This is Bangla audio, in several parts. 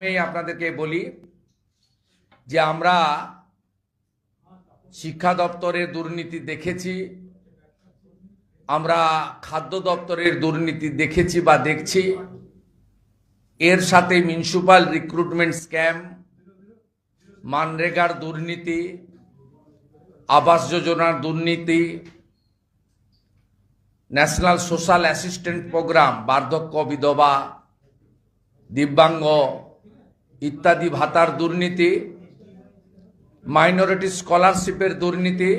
আমি আপনাদেরকে বলি যে আমরা শিক্ষা দপ্তরের দুর্নীতি দেখেছি, আমরা খাদ্য দপ্তরের দুর্নীতি দেখেছি বা দেখছি। এর সাথে মিউনিসিপাল রিক্রুটমেন্ট স্ক্যাম, মানরেগার দুর্নীতি, আবাস যোজনার দুর্নীতি, ন্যাশনাল সোশ্যাল অ্যাসিস্ট্যান্ট প্রোগ্রাম, বার্ধক্য বিধবা, দিব্যাঙ্গ ইত্যাদি ভাতার দুর্নীতি মাইনরিটি স্কলারশিপের দুর্নীতি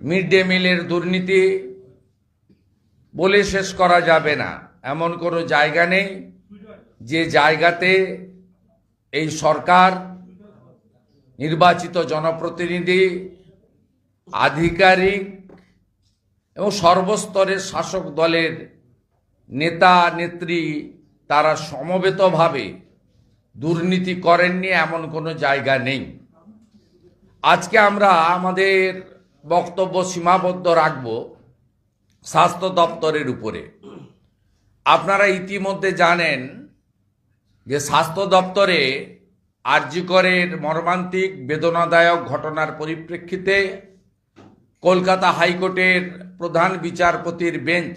মিড ডে মিলের দুর্নীতি বলে শেষ করা যাবে না। এমন কোনো জায়গা নেই যে জায়গাতে এই সরকার, নির্বাচিত জনপ্রতিনিধি, আধিকারিক এবং সর্বস্তরের শাসক দলের নেতা, নেত্রী, তারা সমবেতভাবে দুর্নীতি করেননি, এমন কোনো জায়গা নেই। আজকে আমরা আমাদের বক্তব্য সীমাবদ্ধ রাখব স্বাস্থ্য দপ্তরের উপরে। আপনারা ইতিমধ্যে জানেন যে স্বাস্থ্য দপ্তরে আরজিকরের মর্মান্তিক, বেদনাদায়ক ঘটনার পরিপ্রেক্ষিতে কলকাতা হাইকোর্টের প্রধান বিচারপতির বেঞ্চ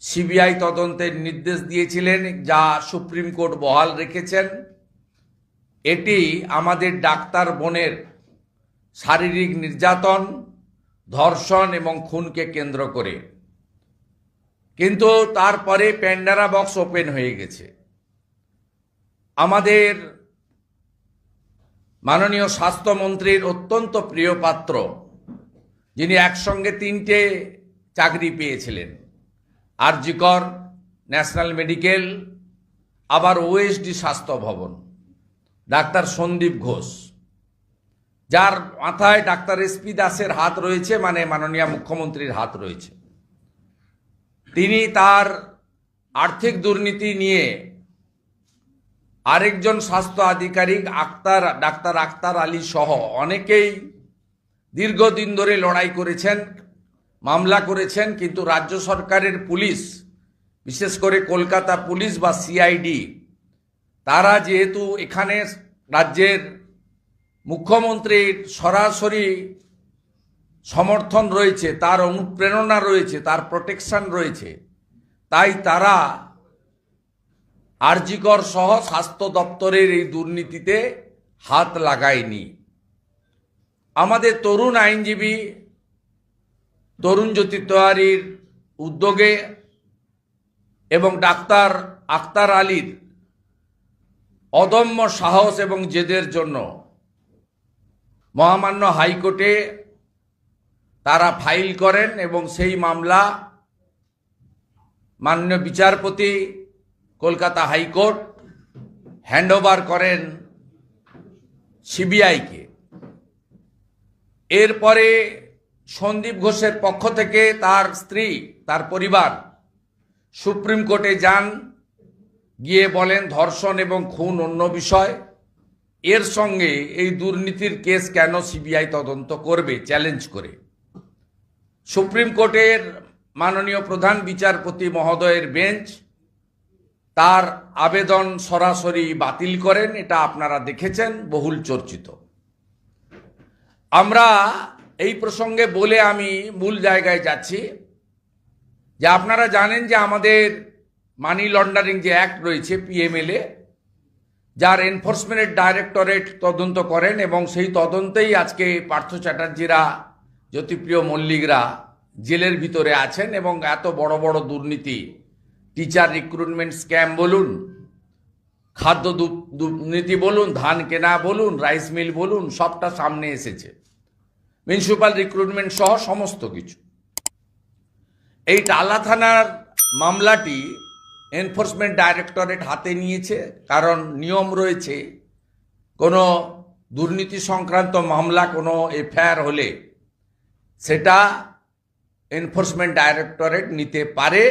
সিবিআই তদন্তের নির্দেশ দিয়েছিলেন, যা সুপ্রিম কোর্ট বহাল রেখেছেন। এটি আমাদের ডাক্তার বোনের শারীরিক নির্যাতন, ধর্ষণ এবং খুনকে কেন্দ্র করে। কিন্তু তারপরে প্যান্ডারা বক্স ওপেন হয়ে গেছে। আমাদের মাননীয় স্বাস্থ্যমন্ত্রীর অত্যন্ত প্রিয় পাত্র, যিনি একসঙ্গে তিনটে চাকরি পেয়েছিলেন। আরজিকর ন্যাশনাল মেডিকেল, আবার ওএসডি স্বাস্থ্য ভবন। ডাক্তার সন্দীপ ঘোষ। যার মাথায় ডাক্তার এসপি দাসের হাত রয়েছে মানে মাননীয় মুখ্যমন্ত্রীর হাত রয়েছে। তিনি তার আর্থিক দুর্নীতি নিয়ে আরেকজন স্বাস্থ্য আধিকারিক আক্তার, ডাক্তার আক্তার আলী সহ অনেকেই দীর্ঘদিন ধরে লড়াই করেছেন। মামলা করেছেন কিন্তু রাজ্য সরকারের পুলিশ, বিশেষ করে কলকাতা পুলিশ বা সিআইডি তারা যেহেতু এখানে রাজ্যের মুখ্যমন্ত্রীর সরাসরি সমর্থন রয়েছে, তার অনুপ্রেরণা রয়েছে, তার প্রোটেকশন রয়েছে, তাই তারা আরজিকর সহ স্বাস্থ্য দপ্তরের এই দুর্নীতিতে হাত লাগায়নি। আমাদের তরুণ আইনজীবী তরুণ জ্যোতি তোয়ারির উদ্যোগে এবং ডাক্তার আক্তার আলীর অদম্য সাহস এবং জেদের জন্য মহামান্য হাইকোর্টে তারা ফাইল করেন এবং সেই মামলা মাননীয় বিচারপতি কলকাতা হাইকোর্ট হ্যান্ডওভার করেন সিবিআইকে। এরপরে সন্দীপ ঘোষের পক্ষ থেকে তার স্ত্রী, তার পরিবার সুপ্রিম কোর্টে যান, গিয়ে বলেন ধর্ষণ এবং খুন অন্য বিষয়। এর সঙ্গে এই দুর্নীতির কেস কেন সিবিআই তদন্ত করবে, চ্যালেঞ্জ করে। সুপ্রিম কোর্টের মাননীয় প্রধান বিচারপতি মহোদয়ের বেঞ্চ তার আবেদন সরাসরি বাতিল করেন, এটা আপনারা দেখেছেন, বহুল চর্চিত। আমরা এই প্রসঙ্গে বলে আমি মূল জায়গায় যাচ্ছি যে আপনারা জানেন যে আমাদের মানি লন্ডারিং যে অ্যাক্ট রয়েছে পিএমএলএ যার এনফোর্সমেন্টের ডাইরেক্টরেট তদন্ত করেন এবং সেই তদন্তেই আজকে পার্থ চ্যাটার্জিরা, জ্যোতিপ্রিয় মল্লিকরা জেলের ভিতরে আছেন এবং এত বড় বড় দুর্নীতি টিচার রিক্রুটমেন্ট স্ক্যাম বলুন, খাদ্য দুর্নীতি বলুন, ধান কেনা বলুন রাইস মিল বলুন, সবটা সামনে এসেছে। মিউনিসিপাল রিক্রুটমেন্ট সহ সমস্ত কিছু। এই টালা থানার মামলাটি এনফোর্সমেন্ট ডাইরেক্টরেট হাতে নিয়েছে, কারণ নিয়ম রয়েছে, কোনো দুর্নীতি সংক্রান্ত মামলা, কোনো এফআইআর হলে সেটা এনফোর্সমেন্ট ডাইরেক্টরেট নিতে পারে,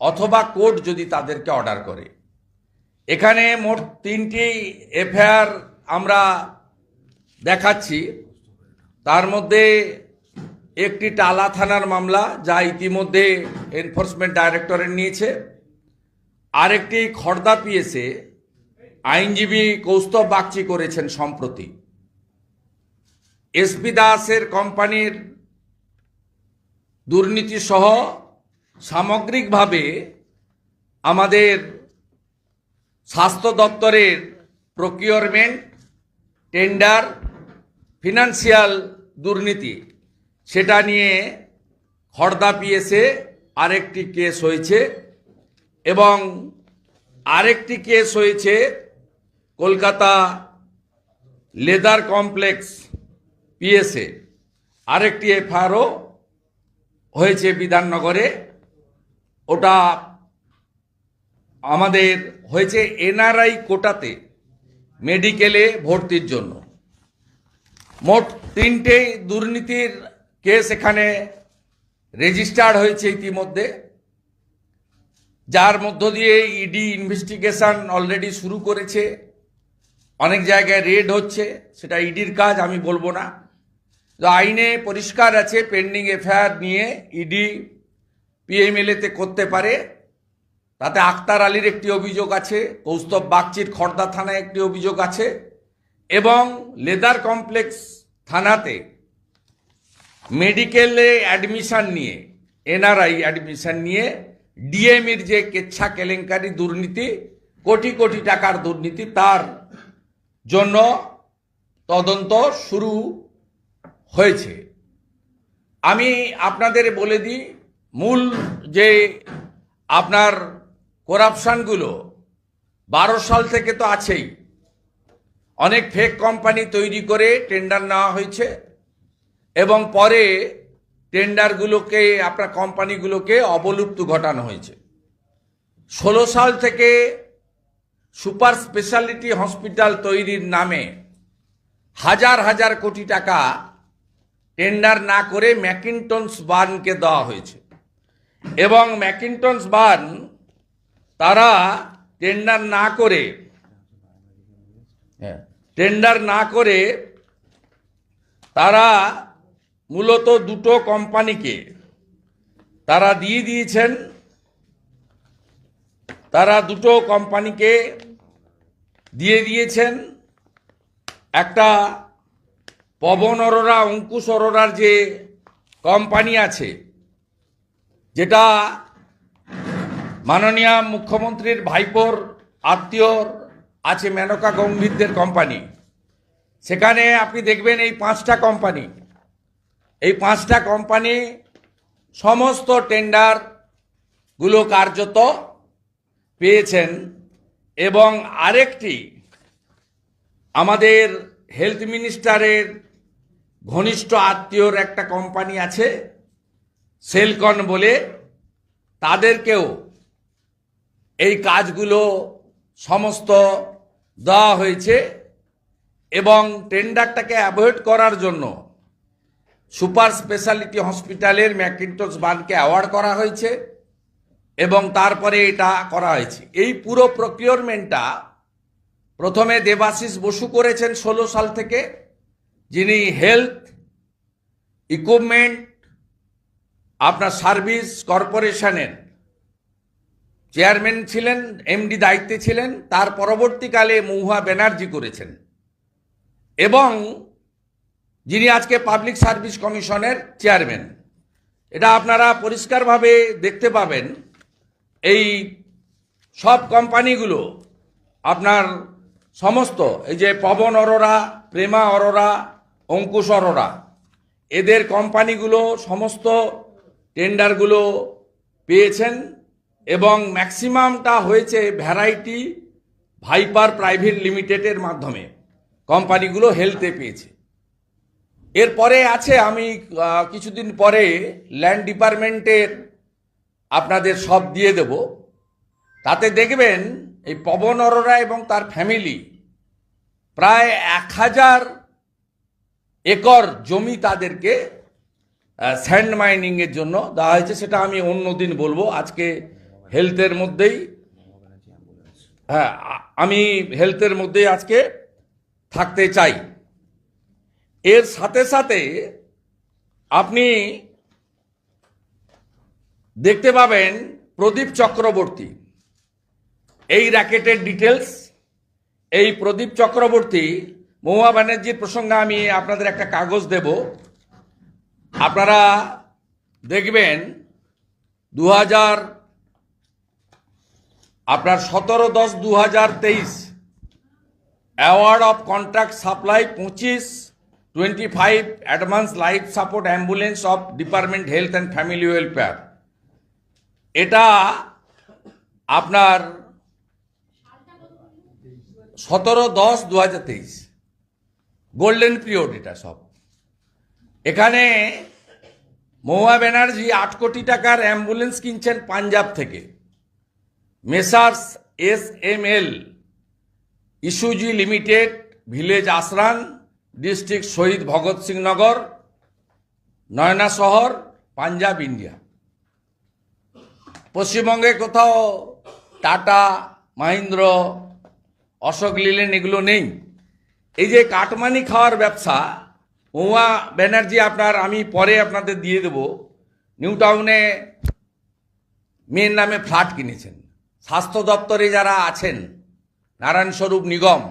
অথবা কোর্ট যদি তাদেরকে অর্ডার করে। এখানে মোট তিনটি এফআইআর আমরা দেখাচ্ছি। তার মধ্যে একটি টালা থানার মামলা যা ইতিমধ্যে এনফোর্সমেন্ট ডাইরেক্টরেট নিয়েছে। আরেকটি খর্দা পিএসে আইনজীবী কৌস্তব বাগচি করেছেন সম্প্রতি। এসপি দাসের কোম্পানির দুর্নীতি সহ সামগ্রিকভাবে আমাদের স্বাস্থ্য দপ্তরের প্রকিউরমেন্ট, টেন্ডার, ফিনান্সিয়াল দুর্নীতি। সেটা নিয়ে খর্দা পিএসে আরেকটি কেস হয়েছে এবং আরেকটি কেস হয়েছে কলকাতা লেদার কমপ্লেক্স পিএসএ। আরেকটি এফআইআরও হয়েছে বিধাননগরে। ওটা আমাদের হয়েছে এনআরআই কোটাতে মেডিকেলে ভর্তির জন্য। মোট তিনটে দুর্নীতির কেস এখানে রেজিস্টার্ড হয়েছে ইতিমধ্যে, যার মধ্য দিয়ে ইডি ইনভেস্টিগেশন অলরেডি শুরু করেছে, অনেক জায়গায় রেড হচ্ছে, সেটা ইডির কাজ, আমি বলব না। তো আইনে পরিষ্কার আছে, পেন্ডিং এফআইআর নিয়ে ইডি পিএমএলএতে করতে পারে। তাতে আক্তার আলীর একটি অভিযোগ আছে, কৌস্তব বাগচির খর্দা থানায় একটি অভিযোগ আছে। এবং লেদার কমপ্লেক্স থানাতে মেডিকেলে অ্যাডমিশন নিয়ে, এনআরআই অ্যাডমিশন নিয়ে ডিএমির যে কেচ্ছা কেলেঙ্কারি দুর্নীতি, কোটি কোটি টাকার দুর্নীতি তার জন্য তদন্ত শুরু হয়েছে। আমি আপনাদের বলে দিই, মূল যে আপনার করাপশানগুলো, বারো সাল থেকে তো আছেই। অনেক ফেক কোম্পানি তৈরি করে টেন্ডার নেওয়া হয়েছে এবং পরে টেন্ডারগুলোকে আপনার কোম্পানিগুলোকে অবলুপ্ত ঘটানো হয়েছে। ষোলো সাল থেকে সুপার স্পেশালিটি হসপিটাল তৈরির নামে হাজার হাজার কোটি টাকা টেন্ডার না করে ম্যাকিনটনস বার্নকে দেওয়া হয়েছে। এবং ম্যাকিনটনস বার্ন তারা টেন্ডার না করে টেন্ডার না করে তারা মূলত দুটো কোম্পানিকে তারা দিয়ে দিয়েছেন। তারা দুটো কোম্পানিকে দিয়ে দিয়েছেন। একটা পবন অরোরা, অঙ্কুশ অরোরার যে কোম্পানি আছে, যেটা মাননীয় মুখ্যমন্ত্রীর ভাইপোর আত্মীয়র আছে মেনকা গম্ভীরদের কোম্পানি সেখানে আপনি দেখবেন এই পাঁচটা কোম্পানি এই পাঁচটা কোম্পানি সমস্ত টেন্ডারগুলো কার্যত পেয়েছেন এবং আরেকটি আমাদের হেলথ মিনিস্টারের ঘনিষ্ঠ আত্মীয়র একটা কোম্পানি আছে সেলকন বলে। তাদেরকেও এই কাজগুলো সমস্ত দেওয়া হয়েছে এবং টেন্ডারটাকে অ্যাভয়েড করার জন্য সুপার স্পেশালিটি হসপিটালের ম্যাকিন্টস বানকে অ্যাওয়ার্ড করা হয়েছে এবং তারপরে এটা করা হয়েছে। এই পুরো প্রকিউরমেন্টটা প্রথমে দেবাশিস বসু করেছেন ষোলো সাল থেকে, যিনি হেলথ, ইকুইপমেন্ট, আপনার সার্ভিস কর্পোরেশনের চেয়ারম্যান ছিলেন, এমডি দায়িত্বে ছিলেন, তার পরবর্তীকালে মৌহা ব্যানার্জি করেছেন। এবং যিনি আজকে পাবলিক সার্ভিস কমিশনের চেয়ারম্যান। এটা আপনারা পরিষ্কারভাবে দেখতে পাবেন, এই সব কোম্পানিগুলো আপনার সমস্ত, এই যে পবন অরোরা, প্রেমা অরোরা, অঙ্কুশ অরোরা, এদের কোম্পানিগুলো সমস্ত টেন্ডারগুলো পেয়েছেন। এবং ম্যাক্সিমামটা হয়েছে ভ্যারাইটি ভাইপার প্রাইভেট লিমিটেডের মাধ্যমে। কোম্পানিগুলো হেলতে পেয়েছে। এরপরে আছে আমি কিছুদিন পরে ল্যান্ড ডিপার্টমেন্টের আপনাদের সব দিয়ে দেব। তাতে দেখবেন এই পবন অরোরা এবং তার ফ্যামিলি প্রায় এক হাজার একর জমি তাদেরকে স্যান্ড মাইনিংয়ের জন্য দেওয়া হয়েছে। সেটা আমি অন্য দিন বলব। আজকে হেলথের মধ্যেই হ্যাঁ আমি হেলথের মধ্যেই আজকে থাকতে চাই। এর সাথে সাথে আপনি দেখতে পাবেন প্রদীপ চক্রবর্তী। এই র্যাকেটের ডিটেলস এই প্রদীপ চক্রবর্তী মহুয়া ব্যানার্জির প্রসঙ্গে আমি আপনাদের একটা কাগজ দেব। আপনারা দেখবেন দু হাজার আপনার সতেরো দশ দু হাজার তেইশ অ্যাওয়ার্ড অফ কন্ট্রাক্ট সাপ্লাই পঁচিশ twenty five advance life support ambulance of department health and family welfare এটা আপনার সতেরো দশ দু হাজার তেইশ। গোল্ডেন পিরিয়ড এটা সব। এখানে মহুয়া ব্যানার্জি আট কোটি টাকার অ্যাম্বুলেন্স কিনছেন পাঞ্জাব থেকে। Messrs S M L Isuzu limited, village Asron district Shahid Bhagat Singh Nagar, Nawanshahr, Punjab, India. পশ্চিমবঙ্গে কোথাও টাটা, মাহিন্দ্র, অশোক লিলেন এগুলো নেই। এই যে কাটমানি খাওয়ার ব্যবসা মহুয়া ব্যানার্জি আপনার, আমি পরে আপনাদের দিয়ে দেব। নিউ টাউনে মেয়ের নামে ফ্ল্যাট কিনেছেন। স্বাস্থ্য দপ্তরে যারা আছেন, নারায়ণ স্বরূপ নিগম,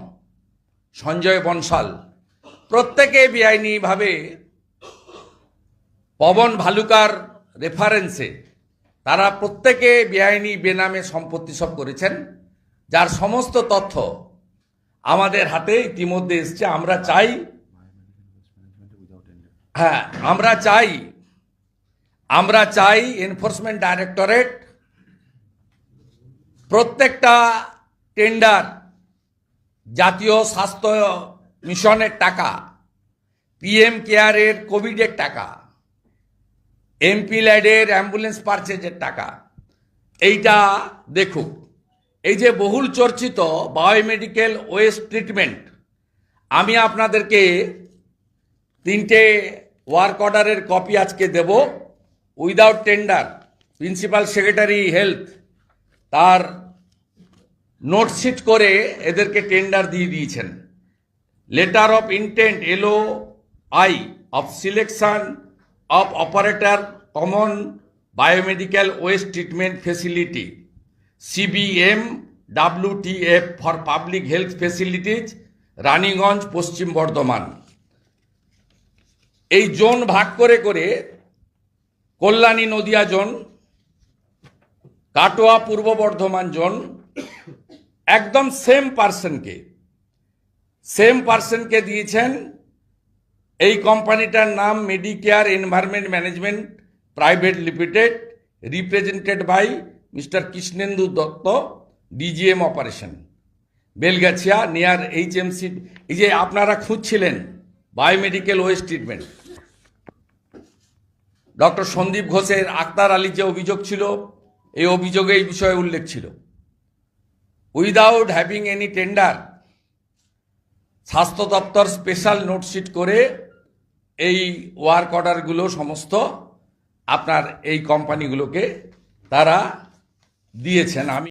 সঞ্জয় বনশাল, প্রত্যেকে বেআইনিভাবে পবন ভালুকার রেফারেন্সে তারা প্রত্যেকে বেআইনি বেনামে সম্পত্তি সব করেছেন। যার সমস্ত তথ্য আমাদের হাতে ইতিমধ্যে এসছে। আমরা চাই হ্যাঁ আমরা চাই আমরা চাই এনফোর্সমেন্ট ডাইরেক্টরেট প্রত্যেকটা টেন্ডার জাতীয় স্বাস্থ্য মিশনের টাকা পিএম কেয়ারের কোভিডের টাকা এমপি ল্যাডের অ্যাম্বুলেন্স পারচেজের টাকা। এইটা দেখুক। এই যে বহুল চর্চিত বায়োমেডিক্যাল ওয়েস্ট ট্রিটমেন্ট আমি আপনাদেরকে তিনটে ওয়ার্ক অর্ডারের কপি আজকে দেব। Without tender principal secretary health তার নোটশিট করে এদেরকে টেন্ডার দিয়ে দিয়েছেন। লেটার অফ ইন্টেন্ট এলো I of selection of operator common biomedical waste treatment facility CBM WTF for public health facilities Raniganj Paschim Bardhaman এই জোন ভাগ করে করে কল্যাণী নদিয়া জোন কাটোয়া পূর্ব বর্ধমান জোন, একদম সেম পার্সনকে সেম পার্সনকে দিয়েছেন। এই কোম্পানিটার নাম Medicare environment management private limited represented by mister Krishnendu Dutta DGM operation Belgachhia near HMC এই যে আপনারা খুঁজছিলেন biomedical waste treatment doctor Sandip ঘোষের আক্তার আলী যে অভিযোগ ছিল এই অভিযোগে এই বিষয়ে উল্লেখ ছিল। উইদাউট হ্যাভিং এনি টেন্ডার স্বাস্থ্য দপ্তর স্পেশাল নোটশিট করে এই ওয়ার্ক অর্ডারগুলো সমস্ত আপনার এই কোম্পানিগুলোকে তারা দিয়েছেন। আমি